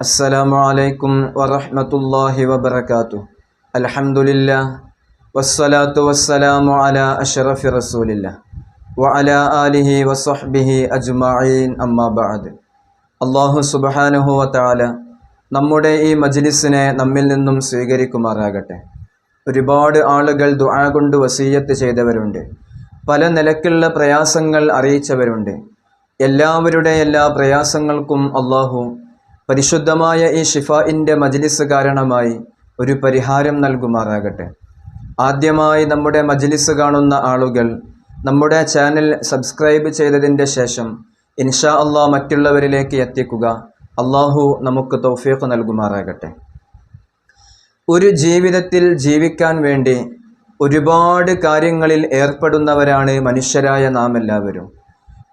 അസ്സലാമു അലൈക്കും വറഹ്മത്തുള്ളാഹി വബർക്കാത്തു അലഹമുല്ല വസ്സലാത്തു വസ്സലാമു അലാ അഷറഫി റസൂലില്ല വ അല ആലിഹി വസ്ഹബിഹി അജ്മീൻ അമ്മാബാദ് അള്ളാഹു സുബ്ഹാനഹു വതആല നമ്മുടെ ഈ മജ്ലിസിനെ നമ്മിൽ നിന്നും സ്വീകരിക്കുമാറാകട്ടെ. ഒരുപാട് ആളുകൾ ദുആ കൊണ്ട് വസീയത്ത് ചെയ്തവരുണ്ട്. പല നിലക്കുള്ള പ്രയാസങ്ങൾ അറിയിച്ചവരുണ്ട്. എല്ലാവരുടെ എല്ലാ പ്രയാസങ്ങൾക്കും അള്ളാഹു പരിശുദ്ധമായ ഈ ഷിഫായിന്റെ മജ്ലിസ് കാരണമായി ഒരു പരിഹാരം നൽകുമാറാകട്ടെ. ആദ്യമായി നമ്മുടെ മജ്ലിസ് കാണുന്ന ആളുകൾ നമ്മുടെ ചാനൽ സബ്സ്ക്രൈബ് ചെയ്തതിന്റെ ശേഷം ഇൻഷാ അള്ളാ മറ്റുള്ളവരിലേക്ക് എത്തിക്കുക. അള്ളാഹു നമുക്ക് തൗഫീഖ് നൽകുമാറാകട്ടെ. ഒരു ജീവിതത്തിൽ ജീവിക്കാൻ വേണ്ടി ഒരുപാട് കാര്യങ്ങളിൽ ഏർപ്പെടുന്നവരാണ് മനുഷ്യരായ നാം എല്ലാവരും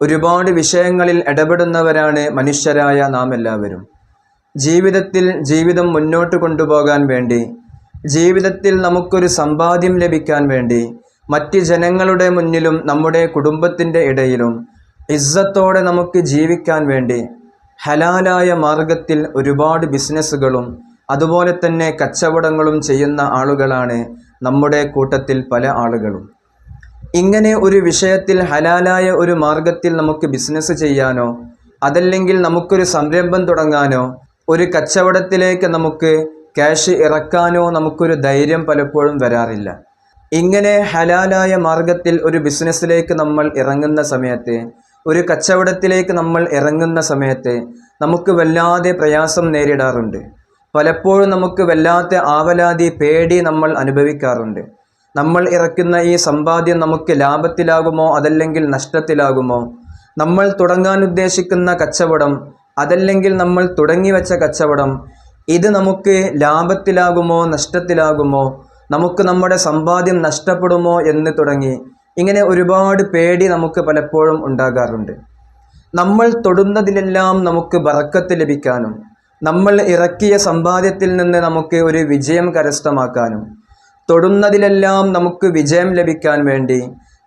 ഒരുപാട് വിഷയങ്ങളിൽ ഇടപെടുന്നവരാണ് മനുഷ്യരായ നാം എല്ലാവരും ജീവിതത്തിൽ ജീവിതം മുന്നോട്ട് കൊണ്ടുപോകാൻ വേണ്ടി ജീവിതത്തിൽ നമുക്കൊരു സമ്പാദ്യം ലഭിക്കാൻ വേണ്ടി മറ്റ് ജനങ്ങളുടെ മുന്നിലും നമ്മുടെ കുടുംബത്തിന്റെ ഇടയിലും ഇസ്സത്തോടെ നമുക്ക് ജീവിക്കാൻ വേണ്ടി ഹലാലായ മാർഗത്തിൽ ഒരുപാട് ബിസിനസ്സുകളും അതുപോലെ തന്നെ കച്ചവടങ്ങളും ചെയ്യുന്ന ആളുകളാണ് നമ്മുടെ കൂട്ടത്തിൽ പല ആളുകളും. ഇങ്ങനെ ഒരു വിഷയത്തിൽ ഹലാലായ ഒരു മാർഗത്തിൽ നമുക്ക് ബിസിനസ് ചെയ്യാനോ അതല്ലെങ്കിൽ നമുക്കൊരു സംരംഭം തുടങ്ങാനോ ഒരു കച്ചവടത്തിലേക്ക് നമുക്ക് ക്യാഷ് ഇറക്കാനോ നമുക്കൊരു ധൈര്യം പലപ്പോഴും വരാറില്ല. ഇങ്ങനെ ഹലാലായ മാർഗത്തിൽ ഒരു ബിസിനസ്സിലേക്ക് നമ്മൾ ഇറങ്ങുന്ന സമയത്ത് ഒരു കച്ചവടത്തിലേക്ക് നമ്മൾ ഇറങ്ങുന്ന സമയത്ത് നമുക്ക് വല്ലാതെ പ്രയാസം നേരിടാറുണ്ട്. പലപ്പോഴും നമുക്ക് വല്ലാത്ത ആവലാതി പേടി നമ്മൾ അനുഭവിക്കാറുണ്ട്. നമ്മൾ ഇറക്കുന്ന ഈ സമ്പാദ്യം നമുക്ക് ലാഭത്തിലാകുമോ അതല്ലെങ്കിൽ നഷ്ടത്തിലാകുമോ? നമ്മൾ തുടങ്ങാൻ ഉദ്ദേശിക്കുന്ന കച്ചവടം അതല്ലെങ്കിൽ നമ്മൾ തുടങ്ങി വെച്ച കച്ചവടം ഇത് നമുക്ക് ലാഭത്തിലാകുമോ നഷ്ടത്തിലാകുമോ നമുക്ക് നമ്മുടെ സമ്പാദ്യം നഷ്ടപ്പെടുമോ എന്ന് തുടങ്ങി ഇങ്ങനെ ഒരുപാട് പേടി നമുക്ക് പലപ്പോഴും ഉണ്ടാകാറുണ്ട്. നമ്മൾ തൊടുന്നതിലെല്ലാം നമുക്ക് ബറക്കത്ത് ലഭിക്കാനും നമ്മൾ ഇറക്കിയ സമ്പാദ്യത്തിൽ നിന്ന് നമുക്ക് ഒരു വിജയം കരസ്ഥമാക്കാനും തൊടുന്നതിലെല്ലാം നമുക്ക് വിജയം ലഭിക്കാൻ വേണ്ടി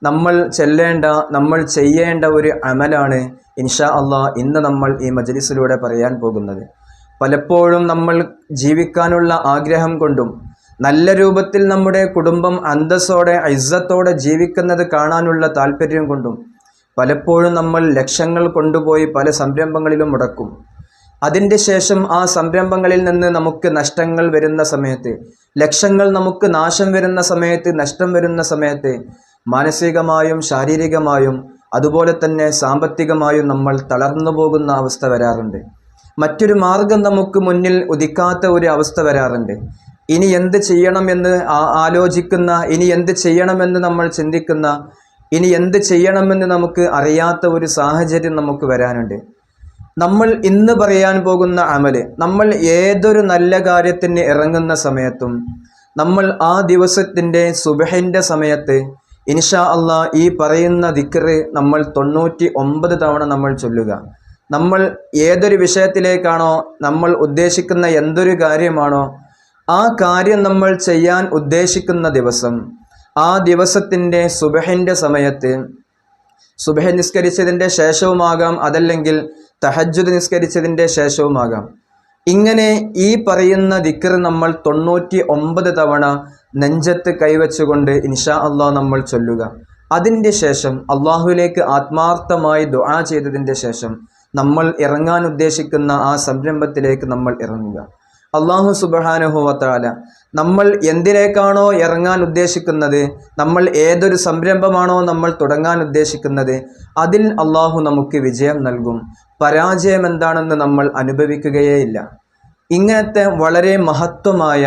നമ്മൾ ചെല്ലേണ്ട നമ്മൾ ചെയ്യേണ്ട ഒരു അമലാണ് ഇൻഷാ അള്ളാ ഇന്ന് നമ്മൾ ഈ മജലിസിലൂടെ പറയാൻ പോകുന്നത്. പലപ്പോഴും നമ്മൾ ജീവിക്കാനുള്ള ആഗ്രഹം കൊണ്ടും നല്ല രൂപത്തിൽ നമ്മുടെ കുടുംബം അന്തസ്സോടെ ഐസത്തോടെ ജീവിക്കുന്നത് കാണാനുള്ള താല്പര്യം കൊണ്ടും പലപ്പോഴും നമ്മൾ ലക്ഷങ്ങൾ കൊണ്ടുപോയി പല സംരംഭങ്ങളിലും മുടക്കും. അതിന്റെ ശേഷം ആ സംരംഭങ്ങളിൽ നിന്ന് നമുക്ക് നഷ്ടങ്ങൾ വരുന്ന സമയത്ത് ലക്ഷങ്ങൾ നമുക്ക് നാശം വരുന്ന സമയത്ത് നഷ്ടം വരുന്ന സമയത്ത് മാനസികമായും ശാരീരികമായും അതുപോലെ തന്നെ സാമ്പത്തികമായും നമ്മൾ തളർന്നു പോകുന്ന അവസ്ഥ വരാറുണ്ട്. മറ്റൊരു മാർഗം നമുക്ക് മുന്നിൽ ഉദിക്കാത്ത ഒരു അവസ്ഥ വരാറുണ്ട്. ഇനി എന്ത് ചെയ്യണമെന്ന് ആലോചിക്കുന്ന ഇനി എന്ത് ചെയ്യണമെന്ന് നമ്മൾ ചിന്തിക്കുന്ന ഇനി എന്ത് ചെയ്യണമെന്ന് നമുക്ക് അറിയാത്ത ഒരു സാഹചര്യം നമുക്ക് വരാനുണ്ട്. നമ്മൾ ഇന്ന് പറയാൻ പോകുന്ന അമൽ നമ്മൾ ഏതൊരു നല്ല കാര്യത്തിന് ഇറങ്ങുന്ന സമയത്തും നമ്മൾ ആ ദിവസത്തിന്റെ സുബഹിന്റെ സമയത്ത് ഇൻഷാ അള്ളാ ഈ പറയുന്ന ദിക്കറ് നമ്മൾ തൊണ്ണൂറ്റി ഒമ്പത് തവണ നമ്മൾ ചൊല്ലുക. നമ്മൾ ഏതൊരു വിഷയത്തിലേക്കാണോ നമ്മൾ ഉദ്ദേശിക്കുന്ന എന്തൊരു കാര്യമാണോ ആ കാര്യം നമ്മൾ ചെയ്യാൻ ഉദ്ദേശിക്കുന്ന ദിവസം ആ ദിവസത്തിന്റെ സുബഹിന്റെ സമയത്ത് സുബഹ നിസ്കരിച്ചതിന്റെ ശേഷവുമാകാം അതല്ലെങ്കിൽ തഹജ്ജുദ് നിസ്കരിച്ചതിന്റെ ശേഷവുമാകാം. ഇങ്ങനെ ഈ പറയുന്ന ദിക്കർ നമ്മൾ തൊണ്ണൂറ്റി ഒമ്പത് തവണ നെഞ്ചത്ത് കൈവച്ചുകൊണ്ട് ഇൻഷാ അള്ളാഹ് നമ്മൾ ചൊല്ലുക. അതിന്റെ ശേഷം അള്ളാഹുവിലേക്ക് ആത്മാർത്ഥമായി ദുആ ചെയ്തതിന്റെ ശേഷം നമ്മൾ ഇറങ്ങാൻ ഉദ്ദേശിക്കുന്ന ആ സംരംഭത്തിലേക്ക് നമ്മൾ ഇറങ്ങുക. അള്ളാഹു സുബഹാനുഹുവത്താല നമ്മൾ എന്തിലേക്കാണോ ഇറങ്ങാൻ ഉദ്ദേശിക്കുന്നത് നമ്മൾ ഏതൊരു സംരംഭമാണോ നമ്മൾ തുടങ്ങാൻ ഉദ്ദേശിക്കുന്നത് അതിൽ അള്ളാഹു നമുക്ക് വിജയം നൽകും. പരാജയം എന്താണെന്ന് നമ്മൾ അനുഭവിക്കുകയേയില്ല ഇങ്ങനത്തെ വളരെ മഹത്വമായ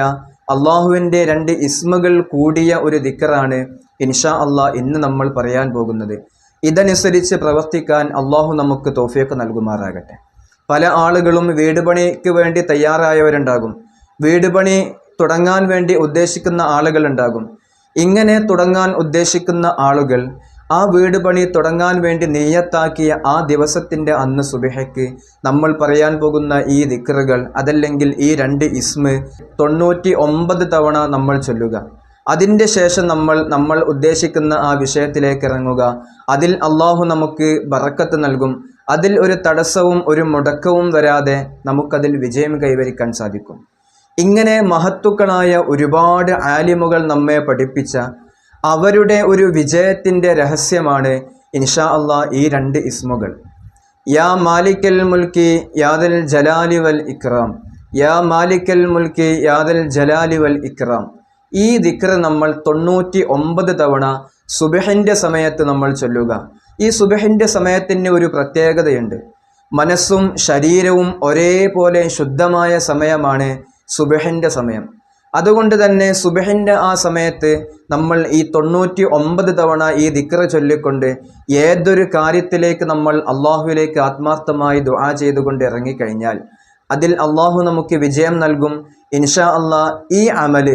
അള്ളാഹുവിന്റെ രണ്ട് ഇസ്മുകൾ കൂടിയ ഒരു ദിക്കറാണ് ഇൻഷാ അള്ളാഹ് ഇന്ന് നമ്മൾ പറയാൻ പോകുന്നത്. ഇതനുസരിച്ച് പ്രവർത്തിക്കാൻ അള്ളാഹു നമുക്ക് തോഫിയൊക്കെ നൽകുമാറാകട്ടെ. പല ആളുകളും വീട് പണിക്ക് വേണ്ടി തയ്യാറായവരുണ്ടാകും. വീട് പണി തുടങ്ങാൻ വേണ്ടി ഉദ്ദേശിക്കുന്ന ആളുകളുണ്ടാകും. ഇങ്ങനെ തുടങ്ങാൻ ഉദ്ദേശിക്കുന്ന ആളുകൾ ആ വീട് പണി തുടങ്ങാൻ വേണ്ടി നെയ്യത്താക്കിയ ആ ദിവസത്തിന്റെ അന്ന് സുബിഹയ്ക്ക് നമ്മൾ പറയാൻ പോകുന്ന ഈ ദിക്റുകൾ അതല്ലെങ്കിൽ ഈ രണ്ട് ഇസ്മ് തൊണ്ണൂറ്റി ഒമ്പത് തവണ നമ്മൾ ചൊല്ലുക. അതിന്റെ ശേഷം നമ്മൾ നമ്മൾ ഉദ്ദേശിക്കുന്ന ആ വിഷയത്തിലേക്ക് ഇറങ്ങുക. അതിൽ അള്ളാഹു നമുക്ക് ബറക്കത്ത് നൽകും. അതിൽ ഒരു തടസ്സവും ഒരു മുടക്കവും വരാതെ നമുക്കതിൽ വിജയം കൈവരിക്കാൻ സാധിക്കും. ഇങ്ങനെ മഹത്തുക്കളായ ഒരുപാട് ആലിമുകൾ നമ്മെ പഠിപ്പിച്ച അവരുടെ ഒരു വിജയത്തിന്റെ രഹസ്യമാണ് ഇൻഷാ അള്ളാ ഈ രണ്ട് ഇസ്മുകൾ. യാ മാലിക്കൽ മുൽക്കി യാദൽ ജലാലി വൽ ഇക്രാം. യാ മാലിക്കൽ മുൽക്കി യാദൽ ജലാലി വൽ ഇക്രാം. ഈ ദിക്ർ നമ്മൾ തൊണ്ണൂറ്റി ഒമ്പത് തവണ സുബഹിന്റെ സമയത്ത് നമ്മൾ ചൊല്ലുക. ഈ സുബഹിന്റെ സമയത്തിന് ഒരു പ്രത്യേകതയുണ്ട്. മനസ്സും ശരീരവും ഒരേപോലെ ശുദ്ധമായ സമയമാണ് സുബഹിന്റെ സമയം. അതുകൊണ്ട് തന്നെ സുബഹിന്റെ ആ സമയത്ത് നമ്മൾ ഈ തൊണ്ണൂറ്റി ഒമ്പത് തവണ ഈ ദിക്ര ചൊല്ലിക്കൊണ്ട് ഏതൊരു കാര്യത്തിലേക്ക് നമ്മൾ അള്ളാഹുവിലേക്ക് ആത്മാർത്ഥമായി ദുആ ചെയ്തുകൊണ്ട് ഇറങ്ങിക്കഴിഞ്ഞാൽ അതിൽ അള്ളാഹു നമുക്ക് വിജയം നൽകും. ഇൻഷാ അള്ളാ ഈ അമൽ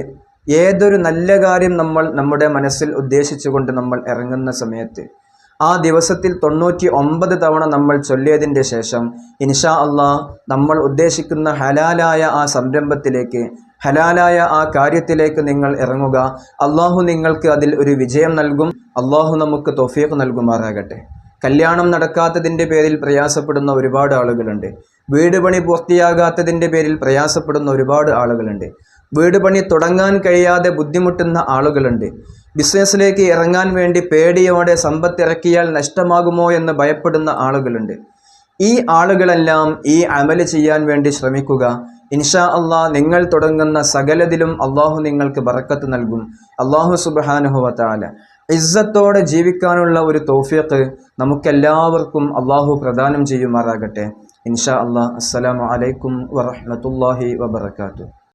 ഏതൊരു നല്ല കാര്യം നമ്മൾ നമ്മുടെ മനസ്സിൽ ഉദ്ദേശിച്ചുകൊണ്ട് നമ്മൾ ഇറങ്ങുന്ന സമയത്ത് ആ ദിവസത്തിൽ തൊണ്ണൂറ്റി ഒമ്പത് തവണ നമ്മൾ ചൊല്ലിയതിന്റെ ശേഷം ഇൻഷാ അള്ളാ നമ്മൾ ഉദ്ദേശിക്കുന്ന ഹലാലായ ആ സംരംഭത്തിലേക്ക് ഹലാലായ ആ കാര്യത്തിലേക്ക് നിങ്ങൾ ഇറങ്ങുക. അള്ളാഹു നിങ്ങൾക്ക് അതിൽ ഒരു വിജയം നൽകും. അള്ളാഹു നമുക്ക് തൊഫീഖ് നൽകുമാറാകട്ടെ. കല്യാണം നടക്കാത്തതിന്റെ പേരിൽ പ്രയാസപ്പെടുന്ന ഒരുപാട് ആളുകളുണ്ട്. വീട് പണി പൂർത്തിയാകാത്തതിന്റെ പേരിൽ പ്രയാസപ്പെടുന്ന ഒരുപാട് ആളുകളുണ്ട്. വീട് പണി തുടങ്ങാൻ കഴിയാതെ ബുദ്ധിമുട്ടുന്ന ആളുകളുണ്ട്. ബിസിനസ്സിലേക്ക് ഇറങ്ങാൻ വേണ്ടി പേടിയോടെ സമ്പത്ത് ഇറക്കിയാൽ നഷ്ടമാകുമോ എന്ന് ഭയപ്പെടുന്ന ആളുകളുണ്ട്. ഈ ആളുകളെല്ലാം ഈ അമൽ ചെയ്യാൻ വേണ്ടി ശ്രമിക്കുക. ഇൻഷാ അള്ളാ നിങ്ങൾ തുടങ്ങുന്ന സകലതിലും അള്ളാഹു നിങ്ങൾക്ക് ബറക്കത്ത് നൽകും. അള്ളാഹു സുബാനുഹുവത്താല ഇസ്സത്തോടെ ജീവിക്കാനുള്ള ഒരു തോഫിയത്ത് നമുക്കെല്ലാവർക്കും അള്ളാഹു പ്രദാനം ചെയ്യുമാറാകട്ടെ. ഇൻഷാ അള്ളാഹ് അസ്സലാമു അലൈക്കും വറഹ്മത്തുള്ളാഹി വബർക്കാത്തു